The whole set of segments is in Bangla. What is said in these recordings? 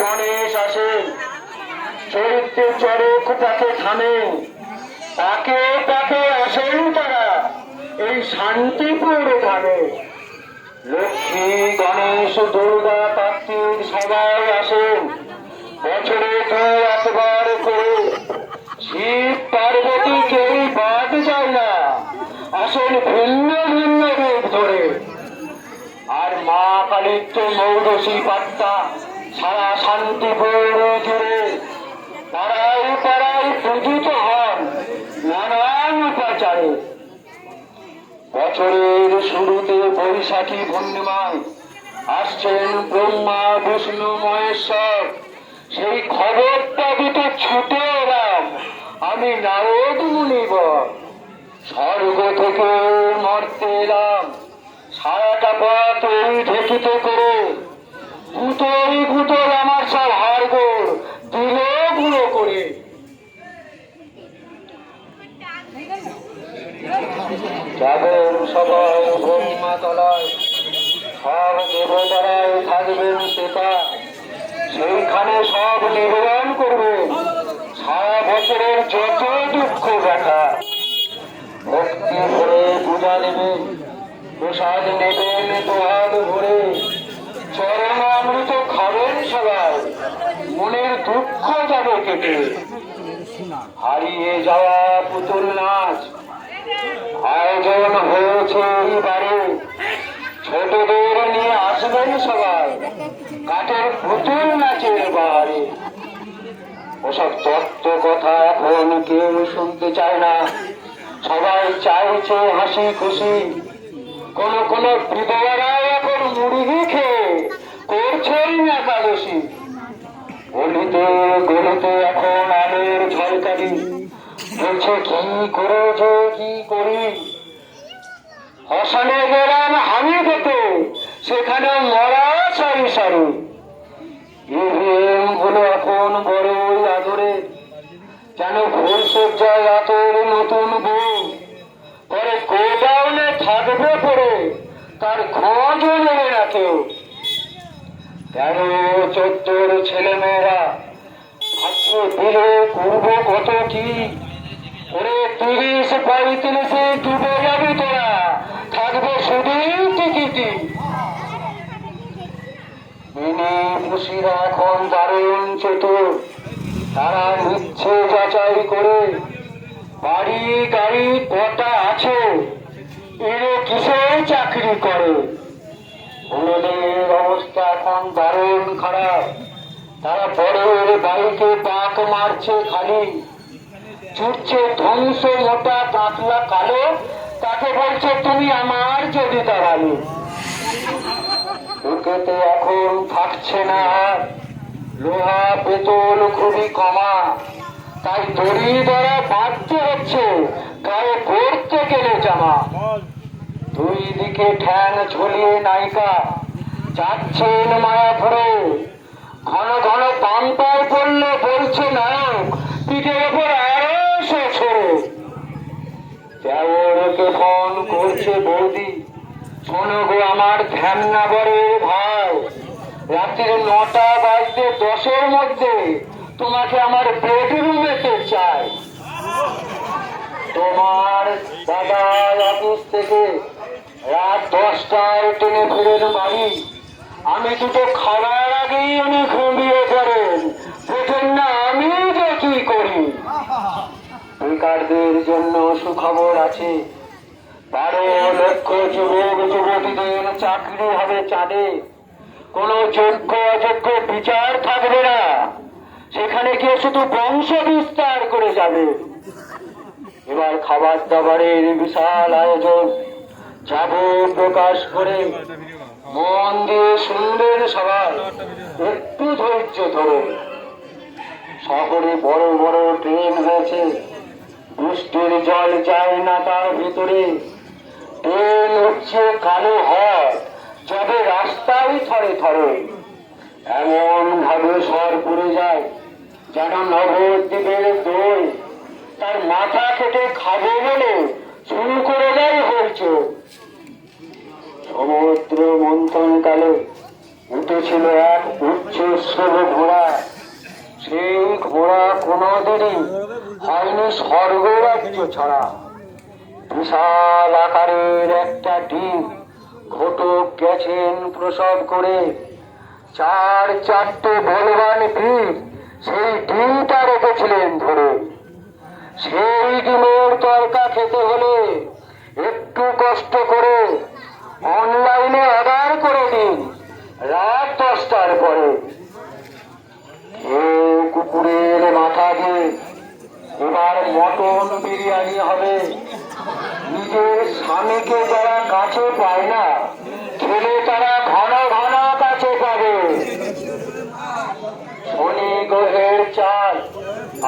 গণেশ আসেন চরিত্রে চরক তাকে থামে তাকে তাকে আসেন তারা। এই শান্তিপুর ধামে লক্ষ্মী, গণেশ, দুর্গা, কার্তিক, সবাই আসেন। বছরে দু একবার করে শিব পার্বতী কেউ বাদ যায় না। আসেন ভিন্ন ভিন্ন রূপ ধরে। আর মা কালীর তো মৌরসী পাত্তা সারা শান্তিপুর জুড়ে। পাড়ায় পাড়ায় বছরের শুরুতে বৈশাখী পূর্ণিমায় আসছেন ব্রহ্মা, বিষ্ণু, মহেশ্বর। সেই খবরটা দিতে ছুটে এলাম। আমি নারদ মুনিবর। স্বর্গ থেকে মরতে এলাম। সারাটা পথ এই ঢেকিতে করে। গুতোই গুতোই আমার সব হাড়গোড় দিল গুঁড়ো করে। যাবেন সবাই সব দেবতারাই থাকবেন সেটা। সেইখানে সব নিবেদন করবেন সারা বছরের যত দুঃখ দেখা ভক্তি ভরে পূজা নেবেন প্রসাদ নেবেন দোহাত ভরে। চরণ অমৃত খাবেন সবাই, মনের দুঃখ যাবে কেটে। হারিয়ে যাওয়া পুতুল নাচ আয়োজন হয়েছে এইবারে ছোটদের নিয়ে আসবেন সবাই। কাঠের পুতুল নাচের বাড়ি ওসব তত্ত্ব কথা এখন কেউ শুনতে চায় না। সবাই চাইছে হাসি খুশি। কোন কোন বিধবারা এখন মুড়ি খেয়ে করছেন একাদশী গলিতে গলিতে এখন আমের ঝলকারি বলছে, কি করে যে কি করি? শ্মশানে গেলাম হামি খেতে, সেখানে মরা সারি সারি। ইভিএমগুলো এখন বড়ই আদরে, কেন ফুল সজ্জায় আতর নতুন বউ? পরে গোডাউনে থাকবে পরে, তার খোঁজও নেবে না কেউ। তেরো চোদ্দোর ছেলেমেয়েরা ভাবছে, দিলে করব কত কি? ওরে তিরিশ পঁয়ত্রিশে ডুবে যাবি তোরা থাকবে শুধুই টিকিটি মিনি খুশিরা এখন দারুণ চতুর তারা নিচ্ছে যাচাই করে বাড়ি গাড়ি কটা আছে এরে কিসের চাকরি করে ছেলেদের অবস্থা এখন দারুণ খারাপ তারা বড়ের বাড়িতে পাক মারছে খালি ছুটছে ধ্বংস মোটা পাতলা কালো, তাকে বলছে, তুমি আমার যদি দাঁড়ালে বুকেতে এখন থাকছে না। লোহা পেতল খুবই কমা। তাই দড়ি দ্বারা বাঁধতে হচ্ছে, গায়ে পড়তে গেলে জামা। দুই দিকে ঠ্যাং ঝুলিয়ে নায়িকা যাচ্ছেন মায়াপুরে। ঘন ঘন পাম্পায় পড়লে বলছে নায়ক, পিঠের ওপর আরও ফোন করছে বৌদি, শোনো গো আমার ধ্যান ভাই। রাত্রির নটা বাজতে দশের মধ্যে তোমাকে আমার বেডরুমেতে চাই। তোমার দাদা অফিস থেকে রাত দশটায় টেনে ফিরেন বাড়ি। আমি দুটো খাবার আগেই আমি ঘুমিয়ে বেকারদের জন্য সুখবর আছে। বারো লক্ষ যুবক, যুবতীদের চাকরি হবে চাঁদে। কোনো যোগ্য, অযোগ্য বিচার থাকবে না। সেখানে গিয়ে শুধু বংশ বিস্তার করে যাবে। এবার খাবার দাবারের বিশাল আয়োজন। যাব প্রকাশ করে মন দিয়ে শুনবেন সবাই, একটু ধৈর্য ধরে শহরে বড় বড় ট্রেন হয়েছে। বৃষ্টির জল যায় না তার ভিতরে। ট্রেন হচ্ছে কালো হয়, যাবে রাস্তায় থরে থরে। এমন ভাবে সর পড়ে যায়, যেন নবদ্বীপের দই তার মাথা কেটে খাবে বলে শুরু করে দেয় হয়েছে সমুদ্র মন্থন কালে উঠেছিল এক উচ্চ ঘোড়া। সেই ঘোড়া কোনোদিনই হয়নি স্বর্গরাজ্য ছাড়া। বিশাল আকারের একটা ডিম ঘটক গেছেন প্রসব করে। চার চারটে বলবান বীর সেই ডিমটা রেখেছিলেন ধরে। সেই ডিমের তরকা খেতে হলে একটু কষ্ট করে অনলাইনে অর্ডার করে দিন রাত দশটার পরে কেউ কুকুরের মাথা দিয়ে এবার মটন বিরিয়ানি হবে নিজের স্বামীকে যারা কাছে পায় না, ছেলে তারা ঘন ঘন কাছে পাবে। শনি গ্রহের চাল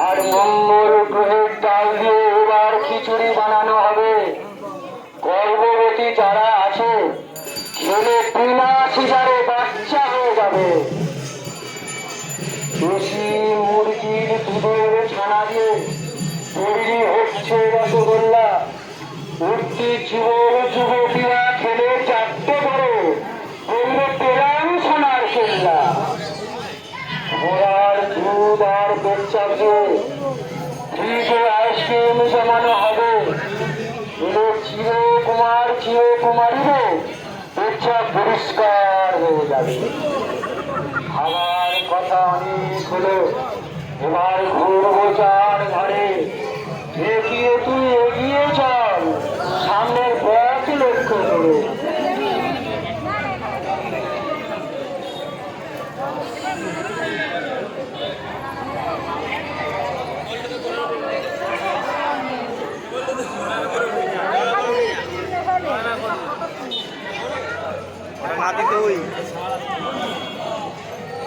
আর মঙ্গল গ্রহের ডাল দিয়ে এবার খিচুড়ি বানানো হবে। গর্ভবতী যারা আছে, ছেলে বিনা সিজারে বাচ্চা হয়ে যাবে। দেশি মুরগির দুধের ছানা দিয়ে তৈরি হচ্ছে আইসক্রিম জমানো হবে। কুমার চিরকুমার, চিরকুমারীরও ইচ্ছা পরিষ্কার হয়ে যাবে। আমার কথা অনেক হলো। এবার ঘুরবো